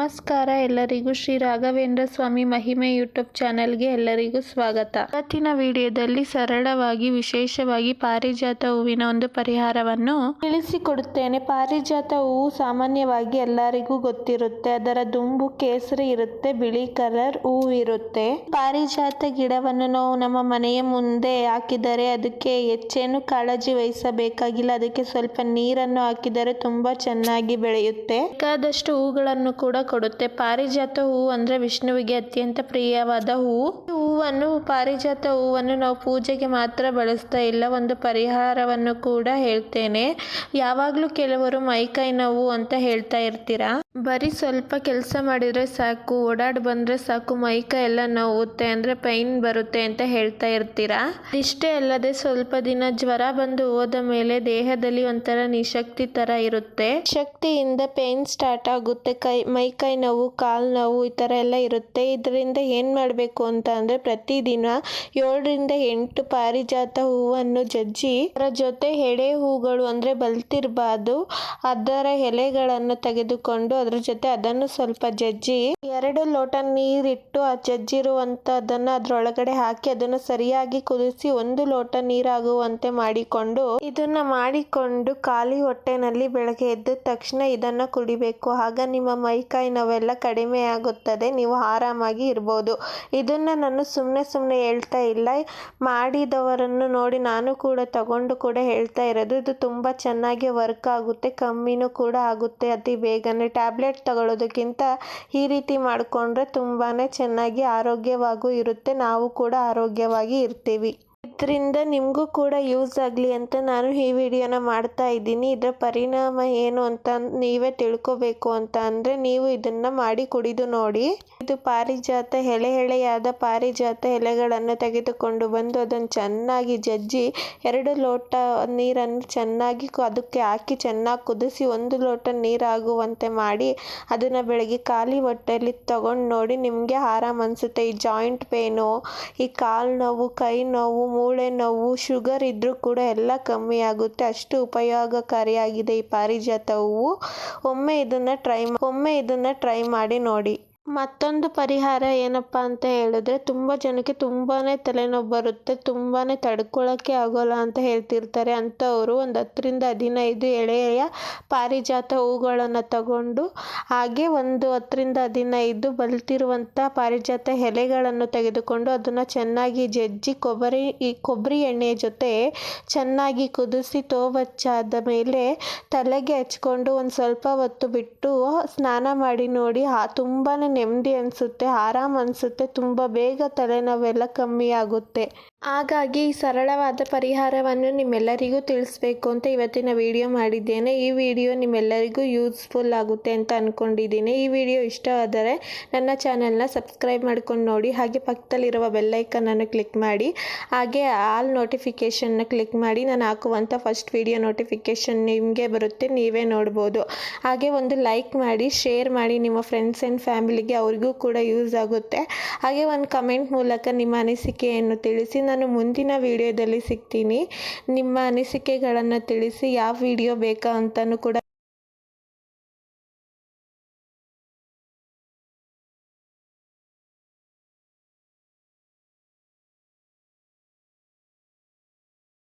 ನಮಸ್ಕಾರ, ಎಲ್ಲರಿಗೂ ಶ್ರೀ ರಾಘವೇಂದ್ರ ಸ್ವಾಮಿ ಮಹಿಮೆ ಯೂಟ್ಯೂಬ್ ಚಾನೆಲ್ಗೆ ಎಲ್ಲರಿಗೂ ಸ್ವಾಗತ. ಇವತ್ತಿನ ವಿಡಿಯೋದಲ್ಲಿ ಸರಳವಾಗಿ, ವಿಶೇಷವಾಗಿ ಪಾರಿಜಾತ ಹೂವಿನ ಒಂದು ಪರಿಹಾರವನ್ನು ತಿಳಿಸಿಕೊಡುತ್ತೇನೆ. ಪಾರಿಜಾತ ಹೂವು ಸಾಮಾನ್ಯವಾಗಿ ಎಲ್ಲರಿಗೂ ಗೊತ್ತಿರುತ್ತೆ. ಅದರ ದುಂಬು ಕೇಸರಿ ಇರುತ್ತೆ, ಬಿಳಿ ಕಲರ್ ಹೂವಿರುತ್ತೆ ಪಾರಿಜಾತ ಗಿಡವನ್ನು ನಾವು ನಮ್ಮ ಮನೆಯ ಮುಂದೆ ಹಾಕಿದರೆ ಅದಕ್ಕೆ ಹೆಚ್ಚೇನು ಕಾಳಜಿ ವಹಿಸಬೇಕಾಗಿಲ್ಲ. ಅದಕ್ಕೆ ಸ್ವಲ್ಪ ನೀರನ್ನು ಹಾಕಿದರೆ ತುಂಬಾ ಚೆನ್ನಾಗಿ ಬೆಳೆಯುತ್ತೆ. ಬೇಕಾದಷ್ಟು ಹೂಗಳನ್ನು ಕೂಡ ಕೊಡುತ್ತೆ. ಪಾರಿಜಾತ ಹೂವು ಅಂದ್ರೆ ವಿಷ್ಣುವಿಗೆ ಅತ್ಯಂತ ಪ್ರಿಯವಾದ ಹೂವು ಹೂವನ್ನು, ಪಾರಿಜಾತ ಹೂವನ್ನು ನಾವು ಪೂಜೆಗೆ ಮಾತ್ರ ಬಳಸ್ತಾ ಇಲ್ಲ. ಒಂದು ಪರಿಹಾರವನ್ನು ಕೂಡ ಹೇಳ್ತೇನೆ. ಯಾವಾಗಲೂ ಕೆಲವರು ಮೈಕೈ ನೋವು ಅಂತ ಹೇಳ್ತಾ ಇರ್ತೀರಾ? ಬರೀ ಸ್ವಲ್ಪ ಕೆಲಸ ಮಾಡಿದರೆ ಸಾಕು, ಓಡಾಡಿ ಬಂದರೆ ಸಾಕು, ಮೈಕೈ ಎಲ್ಲ ನೋವುತ್ತೆ ಅಂದರೆ ಪೈನ್ ಬರುತ್ತೆ ಅಂತ ಹೇಳ್ತಾ ಇರ್ತೀರಾ? ಇಷ್ಟೇ ಅಲ್ಲದೆ ಸ್ವಲ್ಪ ದಿನ ಜ್ವರ ಬಂದು ಹೋದ ಮೇಲೆ ದೇಹದಲ್ಲಿ ಒಂಥರ ನಿಶಕ್ತಿ ಥರ ಇರುತ್ತೆ. ಶಕ್ತಿಯಿಂದ ಪೈನ್ ಸ್ಟಾರ್ಟ್ ಆಗುತ್ತೆ, ಕೈ ಮೈಕೈ ನೋವು, ಕಾಲು ನೋವು ಈ ಥರ ಎಲ್ಲ ಇರುತ್ತೆ. ಇದರಿಂದ ಏನು ಮಾಡಬೇಕು ಅಂತ ಅಂದರೆ ಪ್ರತಿದಿನ ಏಳರಿಂದ ಎಂಟು ಪಾರಿಜಾತ ಹೂವನ್ನು ಜಜ್ಜಿ, ಅದರ ಜೊತೆ ಎಡೆ ಹೂಗಳು ಅಂದರೆ ಬಲ್ತಿರಬಾರ್ದು. ಅದರ ಎಲೆಗಳನ್ನು ತೆಗೆದುಕೊಂಡು ಅದ್ರ ಜೊತೆ ಅದನ್ನು ಸ್ವಲ್ಪ ಜಜ್ಜಿ, ಎರಡು ಲೋಟ ನೀರಿಟ್ಟು ಆ ಜಜ್ಜಿರುವಂತದನ್ನ ಅದ್ರೊಳಗಡೆ ಹಾಕಿ ಅದನ್ನು ಸರಿಯಾಗಿ ಕುದಿಸಿ ಒಂದು ಲೋಟ ನೀರಾಗುವಂತೆ ಮಾಡಿಕೊಂಡು, ಇದನ್ನ ಮಾಡಿಕೊಂಡು ಖಾಲಿ ಹೊಟ್ಟೆನಲ್ಲಿ ಬೆಳಗ್ಗೆ ಎದ್ದ ತಕ್ಷಣ ಇದನ್ನ ಕುಡಿಬೇಕು. ಆಗ ನಿಮ್ಮ ಮೈಕಾಯಿ ನೋವೆಲ್ಲ ಕಡಿಮೆ ಆಗುತ್ತದೆ, ನೀವು ಆರಾಮಾಗಿ ಇರ್ಬೋದು. ಇದನ್ನ ನಾನು ಸುಮ್ಮನೆ ಸುಮ್ಮನೆ ಹೇಳ್ತಾ ಇಲ್ಲ, ಮಾಡಿದವರನ್ನು ನೋಡಿ ನಾನು ಕೂಡ ತಗೊಂಡು ಕೂಡ ಹೇಳ್ತಾ ಇರೋದು. ಇದು ತುಂಬಾ ಚೆನ್ನಾಗಿ ವರ್ಕ್ ಆಗುತ್ತೆ, ಕಮ್ಮಿನೂ ಕೂಡ ಆಗುತ್ತೆ ಅತಿ ಬೇಗನೆ. ಟ್ಯಾಬ್ಲೆಟ್ ತಗೊಳ್ಳೋದಕ್ಕಿಂತ ಈ ರೀತಿ ಮಾಡಿಕೊಂಡ್ರೆ ತುಂಬಾ ಚೆನ್ನಾಗಿ ಆರೋಗ್ಯವಾಗೂ ಇರುತ್ತೆ. ನಾವು ಕೂಡ ಆರೋಗ್ಯವಾಗಿ ಇರ್ತೀವಿ. ಇದರಿಂದ ನಿಮಗೂ ಕೂಡ ಯೂಸ್ ಆಗಲಿ ಅಂತ ನಾನು ಈ ವಿಡಿಯೋನ ಮಾಡ್ತಾ ಇದ್ದೀನಿ. ಇದರ ಪರಿಣಾಮ ಏನು ಅಂತ ನೀವೇ ತಿಳ್ಕೊಬೇಕು ಅಂತ ಅಂದರೆ ನೀವು ಇದನ್ನು ಮಾಡಿ ಕುಡಿದು ನೋಡಿ. ಇದು ಪಾರಿಜಾತ ಎಳೆ ಎಳೆಯಾದ ಪಾರಿಜಾತ ಎಲೆಗಳನ್ನು ತೆಗೆದುಕೊಂಡು ಬಂದು ಅದನ್ನು ಚೆನ್ನಾಗಿ ಜಜ್ಜಿ ಎರಡು ಲೋಟ ನೀರನ್ನು ಚೆನ್ನಾಗಿ ಅದಕ್ಕೆ ಹಾಕಿ ಚೆನ್ನಾಗಿ ಕುದಿಸಿ ಒಂದು ಲೋಟ ನೀರಾಗುವಂತೆ ಮಾಡಿ ಅದನ್ನು ಬೆಳಗ್ಗೆ ಖಾಲಿ ಹೊಟ್ಟೆಯಲ್ಲಿ ತಗೊಂಡು ನೋಡಿ ನಿಮಗೆ ಆರಾಮ ಅನಿಸುತ್ತೆ. ಈ ಜಾಯಿಂಟ್ ಪೇನು ಈ ಕಾಲು ನೋವು, ಕೈ ನೋವು ಮೂಳೆ ನೋವು, ಶುಗರ್ ಇದ್ದರೂ ಕೂಡ ಎಲ್ಲ ಕಮ್ಮಿ ಆಗುತ್ತೆ. ಅಷ್ಟು ಉಪಯೋಗಕಾರಿಯಾಗಿದೆ ಈ ಪಾರಿಜಾತ ಹೂವು ಒಮ್ಮೆ ಇದನ್ನು ಟ್ರೈ ಒಮ್ಮೆ ಇದನ್ನು ಟ್ರೈ ಮಾಡಿ ನೋಡಿ. ಮತ್ತೊಂದು ಪರಿಹಾರ ಏನಪ್ಪ ಅಂತ ಹೇಳಿದ್ರೆ, ತುಂಬ ಜನಕ್ಕೆ ತುಂಬಾ ತಲೆನೋವು ಬರುತ್ತೆ ತುಂಬಾ ತಡ್ಕೊಳ್ಳೋಕ್ಕೆ ಆಗೋಲ್ಲ ಅಂತ ಹೇಳ್ತಿರ್ತಾರೆ. ಅಂಥವರು ಒಂದು ಹತ್ತರಿಂದ ಹದಿನೈದು ಎಳೆಯ ಪಾರಿಜಾತ ಹೂಗಳನ್ನು ತಗೊಂಡು, ಹಾಗೆ ಒಂದು ಹತ್ತರಿಂದ ಹದಿನೈದು ಬಲ್ತಿರುವಂಥ ಪಾರಿಜಾತ ಎಲೆಗಳನ್ನು ತೆಗೆದುಕೊಂಡು ಅದನ್ನು ಚೆನ್ನಾಗಿ ಜಜ್ಜಿ ಕೊಬ್ಬರಿ, ಈ ಕೊಬ್ಬರಿ ಎಣ್ಣೆಯ ಜೊತೆ ಚೆನ್ನಾಗಿ ಕುದಿಸಿ ತೋವಚ್ಚಾದ ಮೇಲೆ ತಲೆಗೆ ಹಚ್ಕೊಂಡು ಒಂದು ಸ್ವಲ್ಪ ಹೊತ್ತು ಬಿಟ್ಟು ಸ್ನಾನ ಮಾಡಿ ನೋಡಿ, ಆ ತುಂಬಾ ನೆಮ್ಮದಿ ಅನಿಸುತ್ತೆ ಆರಾಮ್ ಅನಿಸುತ್ತೆ ತುಂಬ ಬೇಗ ತಲೆನೋವೆಲ್ಲ ಕಮ್ಮಿ ಆಗುತ್ತೆ. ಹಾಗಾಗಿ ಈ ಸರಳವಾದ ಪರಿಹಾರವನ್ನು ನಿಮ್ಮೆಲ್ಲರಿಗೂ ತಿಳಿಸ್ಬೇಕು ಅಂತ ಇವತ್ತಿನ ವಿಡಿಯೋ ಮಾಡಿದ್ದೇನೆ. ಈ ವಿಡಿಯೋ ನಿಮ್ಮೆಲ್ಲರಿಗೂ ಯೂಸ್ಫುಲ್ ಆಗುತ್ತೆ ಅಂತ ಅಂದ್ಕೊಂಡಿದ್ದೀನಿ ಈ ವಿಡಿಯೋ ಇಷ್ಟವಾದರೆ ನನ್ನ ಚಾನಲ್ನ ಸಬ್ಸ್ಕ್ರೈಬ್ ಮಾಡ್ಕೊಂಡು ನೋಡಿ. ಹಾಗೆ ಪಕ್ಕದಲ್ಲಿರುವ ಬೆಲ್ಲೈಕನನ್ನು ಕ್ಲಿಕ್ ಮಾಡಿ. ಹಾಗೆ ಆಲ್ ನೋಟಿಫಿಕೇಷನ್ನ ಕ್ಲಿಕ್ ಮಾಡಿ. ನಾನು ಹಾಕುವಂಥ ಫಸ್ಟ್ ವಿಡಿಯೋ ನೋಟಿಫಿಕೇಷನ್ ನಿಮಗೆ ಬರುತ್ತೆ, ನೀವೇ ನೋಡ್ಬೋದು. ಹಾಗೆ ಒಂದು ಲೈಕ್ ಮಾಡಿ, ಶೇರ್ ಮಾಡಿ. ನಿಮ್ಮ ಫ್ರೆಂಡ್ಸ್ ಆ್ಯಂಡ್ ಫ್ಯಾಮಿಲಿಗೆ ಅವ್ರಿಗೂ ಕೂಡ ಯೂಸ್ ಆಗುತ್ತೆ. ಹಾಗೆ ಒಂದು ಕಮೆಂಟ್ ಮೂಲಕ ನಿಮ್ಮ ಅನಿಸಿಕೆಯನ್ನು ತಿಳಿಸಿ. ನಾನು ಮುಂದಿನ ವಿಡಿಯೋದಲ್ಲಿ ಸಿಗ್ತೀನಿ. ನಿಮ್ಮ ಅನಿಸಿಕೆಗಳನ್ನು ತಿಳಿಸಿ ಯಾವ ವಿಡಿಯೋ ಬೇಕಾ ಅಂತಲೂ ಕೂಡ